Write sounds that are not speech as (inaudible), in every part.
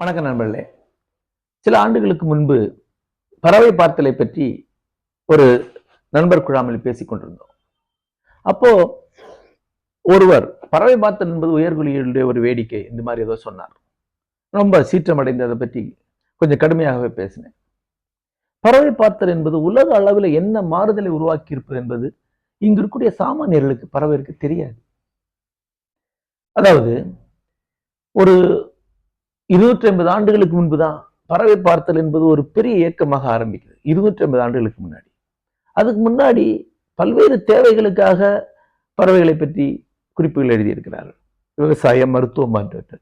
வணக்கம் நண்பர்களே. சில ஆண்டுகளுக்கு முன்பு பறவை பார்த்தலை பற்றி ஒரு நண்பர் குழாமில் பேசிக்கொண்டிருந்தோம் அப்போ ஒருவர் பறவை பார்த்தல் என்பது உயர்குலியுடைய ஒரு வேடிக்கை இந்த மாதிரி ஏதோ சொன்னார். ரொம்ப சீற்றமடைந்து அதை பற்றி கொஞ்சம் கடுமையாகவே பேசினேன். பறவை பார்த்தல் என்பது உலக அளவில் என்ன மாறுதலை உருவாக்கி இருப்பது என்பது இங்கு இருக்கக்கூடிய சாமானியர்களுக்கு பறவைக்கு தெரியாது. அதாவது ஒரு இருநூற்றி ஐம்பது ஆண்டுகளுக்கு முன்பு தான் பறவை பார்த்தல் என்பது ஒரு பெரிய இயக்கமாக ஆரம்பிக்குது இருநூற்றி ஐம்பது ஆண்டுகளுக்கு முன்னாடி. அதுக்கு முன்னாடி பல்வேறு தேவைகளுக்காக பறவைகளை பற்றி குறிப்புகள் எழுதியிருக்கிறார்கள். விவசாயம் மருத்துவம் போன்றவற்றை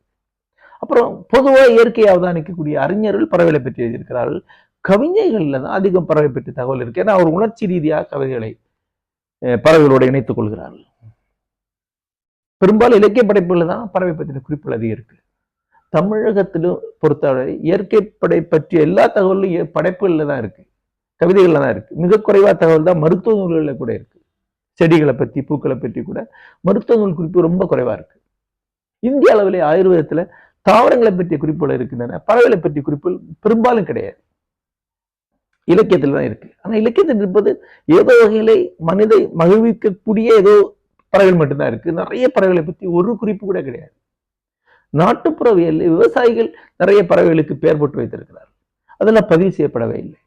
அப்புறம் பொதுவாக இயற்கையை அவதானிக்கக்கூடிய அறிஞர்கள் பறவைகளை பற்றி எழுதியிருக்கிறார்கள். கவிஞர்களில் தான் அதிகம் பறவை பற்றி தகவல் இருக்கு. ஏன்னா அவர் உணர்ச்சி ரீதியாக கவிதைகளை பறவைகளோடு இணைத்துக் கொள்கிறார்கள். பெரும்பாலும் இலக்கிய படைப்புகள் தான் பறவை பற்றின குறிப்புகள் அதிகம் இருக்கு. தமிழகத்திலும் பொறுத்தவரை இயற்கை படை பற்றிய எல்லா தகவலும் படைப்புகளில் தான் இருக்கு. கவிதைகளில் தான் இருக்கு. மிக குறைவா தகவல் தான் மருத்துவ நூல்களில் கூட இருக்கு. செடிகளை பற்றி பூக்களை பற்றி கூட மருத்துவ நூல் குறிப்பு ரொம்ப குறைவா இருக்கு. இந்திய அளவிலே ஆயுர்வேதத்துல தாவரங்களை பற்றிய குறிப்புகள் இருக்கின்றன. பறவைகளை பற்றிய குறிப்புகள் பெரும்பாலும் கிடையாது. இலக்கியத்தில் தான் இருக்கு. ஆனால் இலக்கியத்தில் இருப்பது ஏதோ வகையிலே மனிதை மகிழ்விக்கக்கூடிய ஏதோ பறவைகள் மட்டும்தான் இருக்கு. நிறைய பறவைகளை பற்றி ஒரு குறிப்பு கூட கிடையாது. நாட்டுப்புறவியல் விவசாயிகள் நிறைய பறவைகளுக்கு பெயர் போட்டு வைத்திருக்கிறார் அதெல்லாம் பதிவு செய்யப்படவே இல்லை.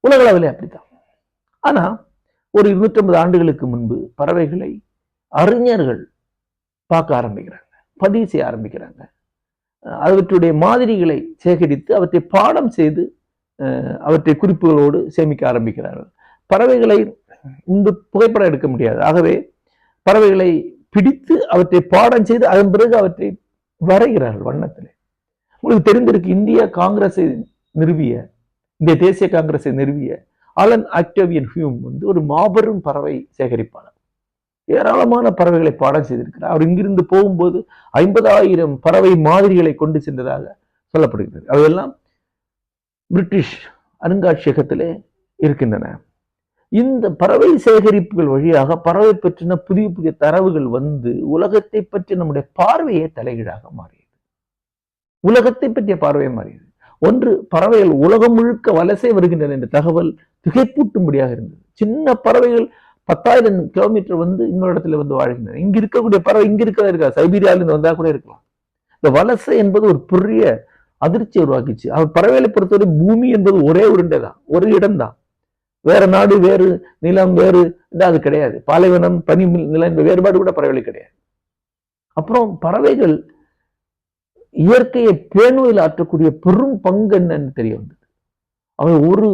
உலகளவில் அப்படித்தான். ஆனா ஒரு இருநூற்றம்பது ஆண்டுகளுக்கு முன்பு பறவைகளை அறிஞர்கள் பார்க்க ஆரம்பிக்கிறாங்க. பதிவு செய்ய ஆரம்பிக்கிறாங்க. அஹ் அவற்றுடைய மாதிரிகளை சேகரித்து அவற்றை பாடம் செய்து அவற்றை குறிப்புகளோடு சேமிக்க ஆரம்பிக்கிறார்கள். பறவைகளை இந்த புகைப்படம் எடுக்க முடியாது. ஆகவே பறவைகளை பிடித்து அவற்றை பாடம் செய்து அதன் பிறகு அவற்றை வரைகிறார்கள் வண்ணத்தில். உங்களுக்கு தெரிந்திருக்கு இந்திய காங்கிரஸை நிறுவிய இந்திய தேசிய காங்கிரஸை நிறுவிய ஆலன் ஆக்டோவியன் ஹியூம் வந்து ஒரு மாபெரும் பறவை சேகரிப்பாளர். ஏராளமான பறவைகளை பாடம் செய்திருக்கிறார். அவர் இங்கிருந்து போகும்போது ஐம்பதாயிரம் பறவை மாதிரிகளை கொண்டு சென்றதாக சொல்லப்படுகிறது. அவையெல்லாம் பிரிட்டிஷ் அருங்காட்சியகத்திலே இருக்கின்றன. இந்த பறவை சேகரிப்புகள் வழியாக பறவை பற்றின புதிய புதிய தரவுகள் வந்து உலகத்தை பற்றி நம்முடைய பார்வையே தலைகீழாக மாறியது. உலகத்தை பற்றிய பார்வையை மாறியது. ஒன்று பறவைகள் உலகம் முழுக்க வலசை வருகின்றன என்ற தகவல் திகைப்பூட்டும்படியாக இருந்தது. சின்ன பறவைகள் பத்தாயிரம் கிலோமீட்டர் வந்து இன்னொரு இடத்துல வந்து வாழ்கின்றன. இங்க இருக்கக்கூடிய பறவை இங்க இருக்கதான் இருக்கா? சைபீரியாவிலிருந்து வந்தா கூட இருக்கலாம். இந்த வலசை என்பது ஒரு பெரிய அதிர்ச்சி உருவாக்கிச்சு. அவர் பறவைகளை பொறுத்தவரை பூமி என்பது ஒரே உருண்டை தான் ஒரு இடம்தான். வேற நாடு வேறு நிலம் வேறு அது கிடையாது. பாலைவனம் பனி நிலம் இந்த வேறுபாடு கூட பறவைகள் கிடையாது. அப்புறம் பறவைகள் இயற்கையை பேணுவதில் ஆற்றக்கூடிய பெரும் பங்கு என்னன்னு தெரிய வந்தது. அவை ஒரு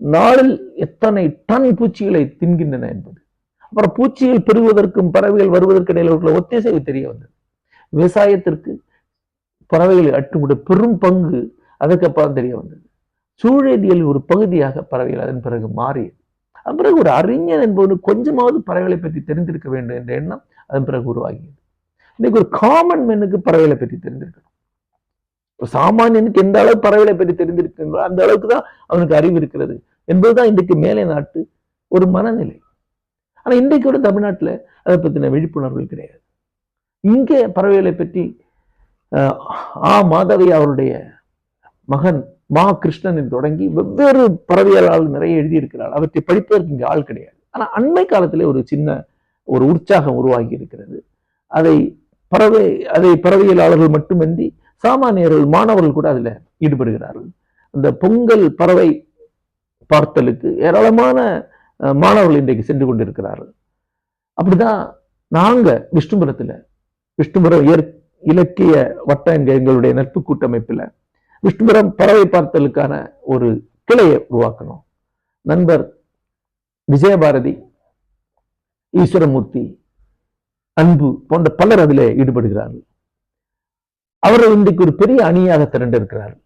நாளில் எத்தனை டன் பூச்சிகளை தின்கின்றன என்பது. அப்புறம் பூச்சிகள் பெறுவதற்கும் பறவைகள் வருவதற்கு இடையில் ஒத்திசைவு தெரிய வந்தது. விவசாயத்திற்கு பறவைகளை அட்டுமுடைய பெரும் பங்கு அதுக்கப்புறம் தெரிய வந்தது. சூழலியல் ஒரு பகுதியாக பறவைகள் அதன் பிறகு மாறியது. அதன் பிறகு ஒரு அறிஞர் என்பவனு கொஞ்சமாவது பறவைகளை பற்றி தெரிந்திருக்க வேண்டும் என்ற எண்ணம் அதன் பிறகு உருவாகியது. இன்னைக்கு ஒரு காமன் மேனுக்கு பறவைகளை பற்றி தெரிந்திருக்கணும். ஒரு சாமானியனுக்கு எந்த அளவு பறவைகளை பற்றி தெரிந்திருக்கின்றோ அந்த அளவுக்கு தான் அவனுக்கு அறிவு இருக்கிறது என்பதுதான் இன்றைக்கு மேலே நாட்டு ஒரு மனநிலை. ஆனா இன்றைக்கு கூட தமிழ்நாட்டுல அதை பற்றின விழிப்புணர்வுகள் கிடையாது. இங்கே பறவைகளை பற்றி ஆ மாதவி அவருடைய மகன் மா கிருஷ்ணனின் தொடங்கி வெவ்வேறு பறவையாளர்கள் நிறைய எழுதியிருக்கிறார் அவற்றை படிப்பதற்கு இங்கே ஆள் கிடையாது. ஆனால் அண்மை காலத்திலே ஒரு சின்ன ஒரு உற்சாகம் உருவாகி இருக்கிறது. அதை பறவை அதை பறவையலாளர்கள் மட்டுமின்றி சாமானியர்கள் மாணவர்கள் கூட அதில் ஈடுபடுகிறார்கள். அந்த பொங்கல் பறவை பார்த்தலுக்கு ஏராளமான மாணவர்கள் இன்றைக்கு சென்று கொண்டிருக்கிறார்கள். அப்படிதான் நாங்கள் விஷ்ணுபுரத்தில் விஷ்ணுபுரம் இயற்கை இலக்கிய வட்ட எங்களுடைய நட்பு கூட்டமைப்பில் விஷ்ணுபுரம் பறவை பார்த்தலுக்கான ஒரு கிளையை உருவாக்கணும். நண்பர் விஜயபாரதி ஈஸ்வரமூர்த்தி அன்பு போன்ற பலர் அதில் ஈடுபடுகிறார்கள். அவர்கள் இன்றைக்கு ஒரு பெரிய அணியாக திரண்டிருக்கிறார்கள்.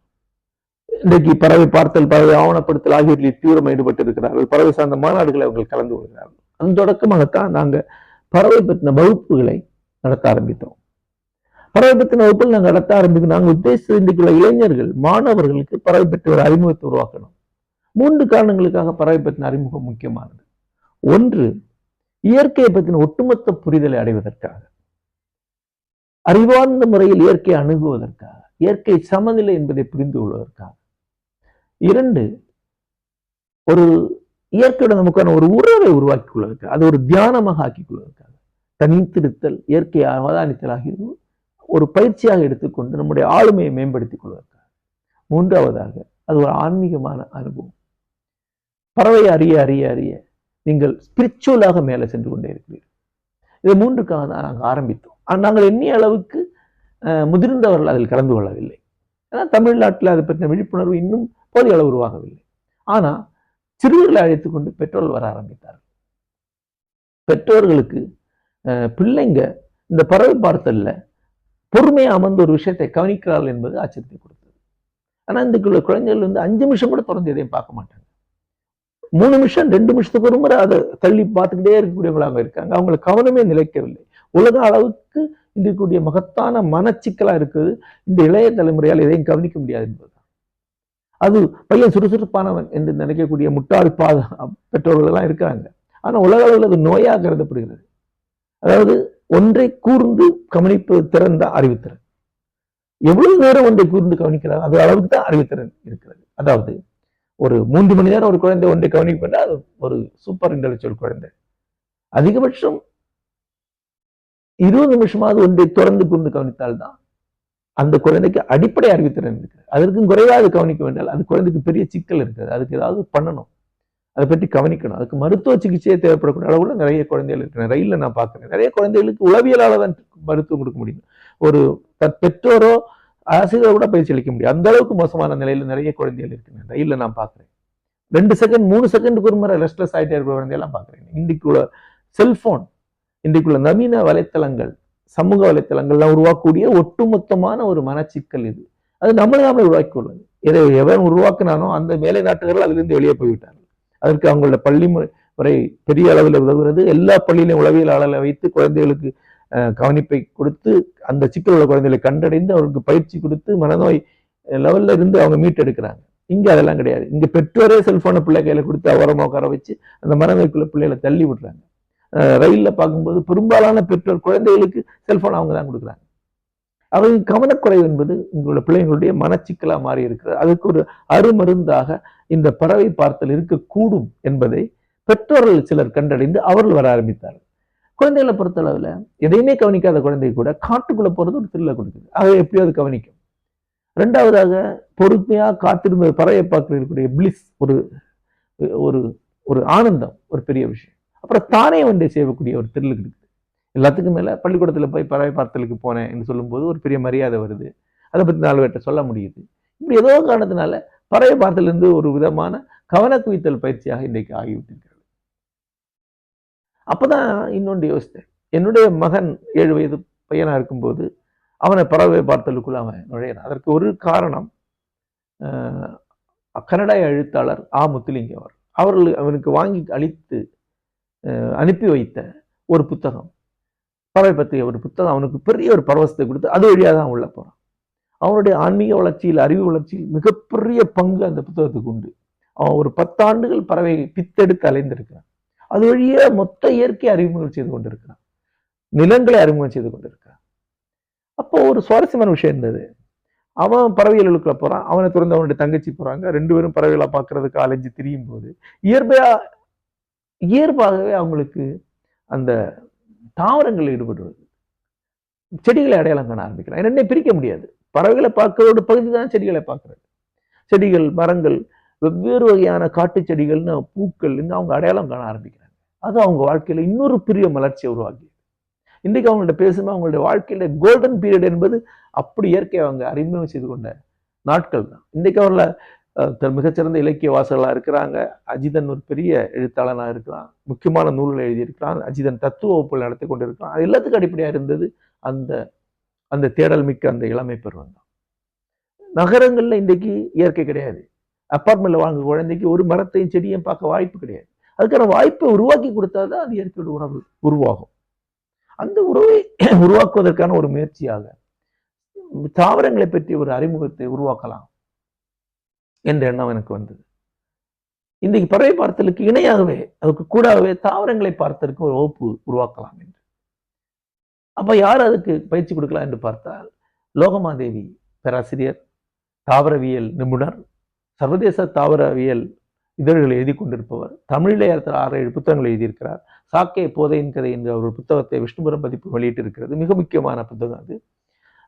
இன்றைக்கு பறவை பார்த்தல் பறவை ஆவணப்படுத்தல் ஆகியவற்றில் தீவிரம் ஈடுபட்டு இருக்கிறார்கள் பறவை சார்ந்த மாநாடுகளை அவர்கள் கலந்து கொள்கிறார்கள். அந்த தொடக்கமாகத்தான் நாங்க பறவை பற்றின வகுப்புகளை நடத்த ஆரம்பித்தோம். பறவை பற்றின வகுப்புகள் நாங்கள் நடத்த ஆரம்பிக்கணும் நாங்கள் உத்தேசித்த இன்றைக்குள்ள இளைஞர்கள் மாணவர்களுக்கு பறவை பற்றி ஒரு அறிமுகத்தை உருவாக்கணும். மூன்று காரணங்களுக்காக பறவை பற்றின அறிமுகம் முக்கியமானது. ஒன்று இயற்கையை பற்றின ஒட்டுமொத்த புரிதலை அடைவதற்காக. அறிவார்ந்த முறையில் இயற்கையை அணுகுவதற்காக இயற்கை சமநிலை என்பதை புரிந்து கொள்வதற்காக. இரண்டு ஒரு இயற்கையுடன் நமக்கான ஒரு உறவை உருவாக்கி கொள்வதற்காக அது ஒரு தியானமாக ஆக்கிக் கொள்வதற்காக. தனித்திருத்தல் இயற்கை அவதானித்தல் ஆகியது ஒரு பயிற்சியாக எடுத்துக்கொண்டு நம்முடைய ஆளுமையை மேம்படுத்திக் கொள்வதற்காக. மூன்றாவதாக அது ஒரு ஆன்மீகமான அனுபவம். பறவை அறிய அறிய அறிய நீங்கள் ஸ்பிரிச்சுவலாக மேலே சென்று கொண்டே இருக்கிறீர்கள். இது மூன்றுக்காக தான் நாங்கள் ஆரம்பித்தோம். ஆனால் நாங்கள் எண்ணிய அளவுக்கு முதிர்ந்தவர்கள் அதில் கலந்து கொள்ளவில்லை. ஏன்னா தமிழ்நாட்டில் அதை பற்றின விழிப்புணர்வு இன்னும் போதிய அளவு உருவாகவில்லை. ஆனால் சிறுவர்களை அழைத்து கொண்டு பெற்றோர்கள் வர ஆரம்பித்தார்கள். பெற்றோர்களுக்கு அஹ், பிள்ளைங்க இந்த பறவை பார்த்தல்ல பொறுமையாக அமர்ந்து ஒரு விஷயத்தை கவனிக்கிறார்கள் என்பது ஆச்சரியத்தை கொடுத்தது. ஆனால் இந்த குழந்தைகள் வந்து அஞ்சு நிமிஷம் கூட தொடர்ந்து எதையும் பார்க்க மாட்டாங்க. மூணு நிமிஷம் ரெண்டு நிமிஷத்துக்கு ஒரு முறை அதை தள்ளி பார்த்துக்கிட்டே இருக்கக்கூடியவங்களாக இருக்காங்க. அவங்களுக்கு கவனமே நிலைக்கவில்லை. உலக அளவுக்கு இருக்கக்கூடிய மகத்தான மனச்சிக்கலா இருக்குது. இந்த இளைய தலைமுறையால் எதையும் கவனிக்க முடியாது என்பதுதான். அது பையன் சுறுசுறுப்பானவன் என்று நினைக்கக்கூடிய முட்டாள் பாத பெற்றோர்கள் எல்லாம் இருக்கிறாங்க. ஆனால் உலக அளவில் அது நோயாக கருதப்படுகிறது. அதாவது ஒன்றை கூர்ந்து கவனிப்பது திறன் தான் அறிவுத்திறன். எவ்வளவு நேரம் ஒன்றை கூர்ந்து கவனிக்கிறார்? அது அளவுக்கு தான் அறிவுத்திறன் இருக்கிறது. அதாவது ஒரு மூன்று மணி நேரம் ஒரு குழந்தை ஒன்றை கவனிக்கப்பட்டால் அது ஒரு சூப்பர் இன்டெலெக்சுவல் குழந்தை. அதிகபட்சம் இருபது நிமிஷமாவது ஒன்றை தொடர்ந்து கூர்ந்து கவனித்தால்தான் அந்த குழந்தைக்கு அடிப்படை அறிவுத்திறன் இருக்குது அதற்கும் குறைவாக கவனிக்க வேண்டால் அது குழந்தைக்கு பெரிய சிக்கல் இருக்கிறது. அதுக்கு ஏதாவது பண்ணணும். அதை பற்றி கவனிக்கணும். அதுக்கு மருத்துவ சிகிச்சையே தேவைப்படக்கூடிய அளவுல நிறைய குழந்தைகள் இருக்கிறேன் ரயிலில் நான் பார்க்குறேன் நிறைய குழந்தைகளுக்கு உளவியலால் தான் மருத்துவம் கொடுக்க முடியும். ஒரு பெற்றோரோ ஆசிரியரோ கூட பயிற்சி அளிக்க முடியும். அந்த அளவுக்கு மோசமான நிலையில் நிறைய குழந்தைகள் இருக்கிறேன் ரயிலில் நான் பார்க்குறேன் ரெண்டு செகண்ட் மூணு செகண்டுக்கு ஒரு முறை ரெஸ்ட்லெஸ் ஆகிட்டே இருக்கிற குழந்தையெல்லாம் பார்க்குறேன் இன்றைக்குள்ள செல்ஃபோன் இன்றைக்குள்ள நவீன வலைத்தளங்கள் சமூக வலைத்தளங்கள்லாம் உருவாக்கக்கூடிய ஒட்டுமொத்தமான ஒரு மனச்சிக்கல் இது. அது நம்மளை நாமளே உருவாக்கி கொள்ளுது. எதை எவன் உருவாக்குனானோ அந்த மேலை நாட்டுகள் அதிலிருந்து வெளியே போய்விட்டார்கள். அதற்கு அவங்களோட பள்ளி முறை முறை பெரிய அளவில் உதவுகிறது. எல்லா பள்ளியிலும் உளவியலாளர்களை வைத்து குழந்தைகளுக்கு கவனிப்பை கொடுத்து அந்த சிக்கல் உள்ள குழந்தைகளை கண்டடைந்து அவருக்கு பயிற்சி கொடுத்து மனநோய் லெவல்ல இருந்து அவங்க மீட்டெடுக்கிறாங்க. இங்கே அதெல்லாம் கிடையாது. இங்கே பெற்றோரே செல்ஃபோனை பிள்ளை கையில் கொடுத்து அவரமாக உட்கார வச்சு அந்த மனநோய்க்குள்ள பிள்ளைகளை தள்ளி விடுறாங்க. ரயிலில் பார்க்கும்போது பெரும்பாலான பெற்றோர் குழந்தைகளுக்கு செல்ஃபோன் அவங்க தான் கொடுக்குறாங்க. அவர்கள் கவனக்குறைவு என்பது உங்களோட பிள்ளைங்களுடைய மனச்சிக்கலாக மாறி இருக்கிறது. அதுக்கு ஒரு அருமருந்தாக இந்த பறவை பார்த்தல் இருக்கக்கூடும் என்பதை பெற்றோர்கள் சிலர் கண்டடைந்து அவர்கள் வர ஆரம்பித்தார்கள். குழந்தைகளை பொறுத்தளவில் எதையுமே கவனிக்காத குழந்தை கூட காட்டுக்குள்ளே போகிறது ஒரு திருவிழா கொடுக்குது. அதை எப்படியோ அது கவனிக்கும். ரெண்டாவதாக பொறுமையாக காத்திருந்த பறவை பார்க்கக்கூடிய பிளிஸ் ஒரு ஒரு ஒரு ஆனந்தம் ஒரு பெரிய விஷயம். அப்புறம் தானே ஒன்றை செய்யக்கூடிய ஒரு திரில் இருக்குது எல்லாத்துக்கும் மேலே பள்ளிக்கூடத்தில் போய் பறவை பார்த்தலுக்கு போனேன் என்று சொல்லும்போது ஒரு பெரிய மரியாதை வருது. அதை பற்றி நாலு பேர்கிட்ட சொல்ல முடியுது. இப்படி ஏதோ காரணத்தினால பறவை பார்த்தல் ஒரு விதமான கவனக்குவித்தல் பயிற்சியாக இன்றைக்கு ஆகிவிட்டிருக்கிறது. அப்பதான் இன்னொன்று யோசித்தேன். என்னுடைய மகன் ஏழு வயது பையனா இருக்கும்போது அவனை பறவை பார்த்தலுக்குள்ள அவன் நுழையிறான் அதற்கு ஒரு காரணம் கன்னட எழுத்தாளர் ஆ. முத்துலிங்க அவர். அவர்கள் அவனுக்கு வாங்கி அளித்து அனுப்பி வைத்த ஒரு புத்தகம். பறவை பற்றிய ஒரு புத்தகம். அவனுக்கு பெரிய ஒரு பரவசத்தை கொடுத்து அது வழியாக தான் உள்ள போறான் அவனுடைய ஆன்மீக வளர்ச்சியில் அறிவு வளர்ச்சியில் மிகப்பெரிய பங்கு அந்த புத்தகத்துக்கு உண்டு. அவன் ஒரு பத்தாண்டுகள் பறவை பித்தெடுத்து அலைந்திருக்கிறான். அது வழியே மொத்த இயற்கை அறிமுகம் செய்து கொண்டிருக்கிறான். நிலங்களை அறிமுகம் செய்து கொண்டிருக்கிறான். அப்போ ஒரு சுவாரஸ்யமான விஷயம் இருந்தது. அவன் பறவைகளுக்குள்ள போறான். அவனை தொடர்ந்து அவனுடைய தங்கச்சி போறாங்க. ரெண்டு பேரும் பறவைகளை பார்க்கறதுக்கு அலைஞ்சு திரியும் போது இயற்கையா இயல்பாகவே அவங்களுக்கு அந்த தாவரங்களில் ஈடுபடுவது. செடிகளை அடையாளம் காண ஆரம்பிக்கிறான். என்னை பிரிக்க முடியாது. பறவைகளை பார்க்கறோட பகுதி தான் செடிகளை பார்க்கறது. செடிகள் மரங்கள் வெவ்வேறு வகையான காட்டு செடிகள்னு பூக்கள்னு அவங்க அடையாளம் காண ஆரம்பிக்கிறாங்க. அது அவங்க வாழ்க்கையில் இன்னொரு பெரிய மலர்ச்சியை உருவாக்கி இன்றைக்கு அவங்கள்ட்ட பேசும்போது அவங்களுடைய வாழ்க்கையில் கோல்டன் பீரியட் என்பது அப்படி இயற்கை அவங்க அறிமுகம் செய்து கொண்ட நாட்கள் தான். இன்றைக்கு அவரில் த- மிகச்சிறந்த இலக்கிய வாசகர்களாக இருக்கிறாங்க. அஜிதன் ஒரு பெரிய எழுத்தாளனாக இருக்கிறான். முக்கியமான நூல்களை எழுதியிருக்கிறான். அஜிதன் தத்துவ வகுப்புகள் நடத்தி கொண்டிருக்கிறான். அது எல்லாத்துக்கும் அடிப்படையாக இருந்தது அந்த அந்த தேடல் மிக்க அந்த இளமை பருவம் தான் நகரங்களில் இன்றைக்கு இயற்கை கிடையாது. அப்பார்ட்மெண்ட்ல வாங்க குழந்தைக்கு ஒரு மரத்தையும் செடியும் பார்க்க வாய்ப்பு கிடையாது. அதுக்கான வாய்ப்பை உருவாக்கி கொடுத்தாதான் அது இயற்கையோட உணவு உருவாகும். அந்த உறவை (clears throat) உருவாக்குவதற்கான ஒரு முயற்சியாக தாவரங்களை பற்றி ஒரு அறிமுகத்தை உருவாக்கலாம் என்ற எண்ணம் எனக்கு வந்தது. இன்றைக்கு பறவை பார்த்தலுக்கு இணையாகவே அதுக்கு கூடவே தாவரங்களை பார்த்ததற்கு ஒரு வகுப்பு உருவாக்கலாம் என்று. அப்ப யார் அதுக்கு பயிற்சி கொடுக்கலாம் என்று பார்த்தால் லோகமாதேவி பேராசிரியர் தாவரவியல் நிபுணர் சர்வதேச தாவரவியல் இதழ்களை எழுதி கொண்டிருப்பவர் தமிழிலே ஆறு ஏழு புத்தகங்களை எழுதியிருக்கிறார். சாக்கே போதையின் கதை என்ற ஒரு புத்தகத்தை விஷ்ணுபுரம் பதிப்பு வெளியிட்டிருக்கிறது. மிக முக்கியமான புத்தகம் அது.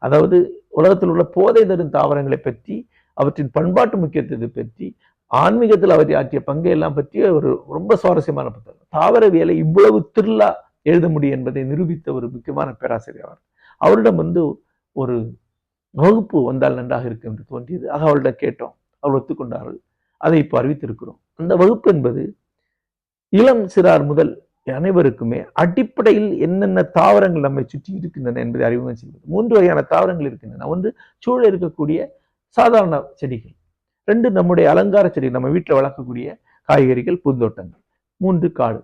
அதாவது உலகத்தில் உள்ள போதை தரும் தாவரங்களை பற்றி அவற்றின் பண்பாட்டு முக்கியத்துவத்தை பற்றி ஆன்மீகத்தில் அவற்றை ஆற்றிய பங்கை எல்லாம் பற்றிய ஒரு ரொம்ப சுவாரஸ்யமான புத்தகம். தாவரவியலை இவ்வளவு திருளா எழுத முடியும் என்பதை நிரூபித்த ஒரு முக்கியமான பேராசிரியர் அவர். அவரிடம் வந்து ஒரு வகுப்பு வந்தால் நன்றாக இருக்கும் என்று தோன்றியது. ஆக அவளிடம் கேட்டோம். அவள் ஒத்துக்கொண்டார்கள். அதை இப்போ அறிவித்திருக்கிறோம். அந்த வகுப்பு என்பது இளம் சிறார் முதல் அனைவருக்குமே அடிப்படையில் என்னென்ன தாவரங்கள் நம்மை சுற்றி இருக்கின்றன என்பதை அறிமுகம் செய்வது. மூன்று வகையான தாவரங்கள் இருக்கின்றன. ஒன்று சூழல் இருக்கக்கூடிய சாதாரண செடிகள். ரெண்டு நம்முடைய அலங்கார செடி நம்ம வீட்டில் வளர்க்கக்கூடிய காய்கறிகள் பூந்தோட்டங்கள். மூன்று காடு.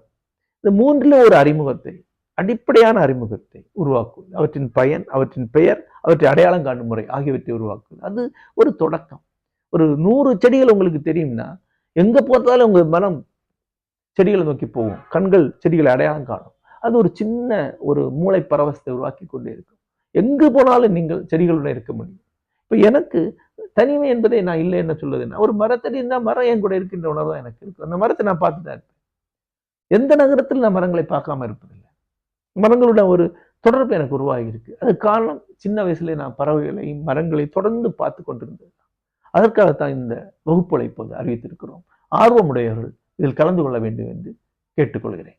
இந்த மூன்றில் ஒரு அறிமுகத்தை அடிப்படையான அறிமுகத்தை உருவாக்குவது. அவற்றின் பயன் அவற்றின் பெயர் அவற்றை அடையாளம் காணும் முறை ஆகியவற்றை உருவாக்குவது. அது ஒரு தொடக்கம். ஒரு நூறு செடிகள் உங்களுக்கு தெரியும்னா எங்க போத்தாலும் உங்கள் மனம் செடிகளை நோக்கி போகும். கண்கள் செடிகளை அடையாளம் காணும். அது ஒரு சின்ன ஒரு மூளை பரவசத்தை உருவாக்கி கொண்டே இருக்கும். எங்கு போனாலும் நீங்கள் செடிகளுடன் இருக்க முடியும். இப்போ எனக்கு தனிமை என்பதை நான் இல்லை என்ன சொல்லுதுன்னா ஒரு மரத்தடி இருந்தால் மரம் என் கூட இருக்கின்ற உணர்வு தான் எனக்கு இருக்கும். அந்த மரத்தை நான் பார்த்து தான் இருப்பேன். எந்த நகரத்தில் நான் மரங்களை பார்க்காம இருப்பதில்லை. மரங்களுடன் ஒரு தொடர்பு எனக்கு உருவாகி இருக்கு. அது காரணம் சின்ன வயசுல நான் பறவைகளையும் மரங்களை தொடர்ந்து பார்த்து கொண்டிருந்தேன் அதற்காகத்தான் இந்த வகுப்புகளை இப்போது அறிவித்திருக்கிறோம். ஆர்வமுடையவர்கள் இதில் கலந்து கொள்ள வேண்டும் என்று கேட்டுக்கொள்கிறேன்.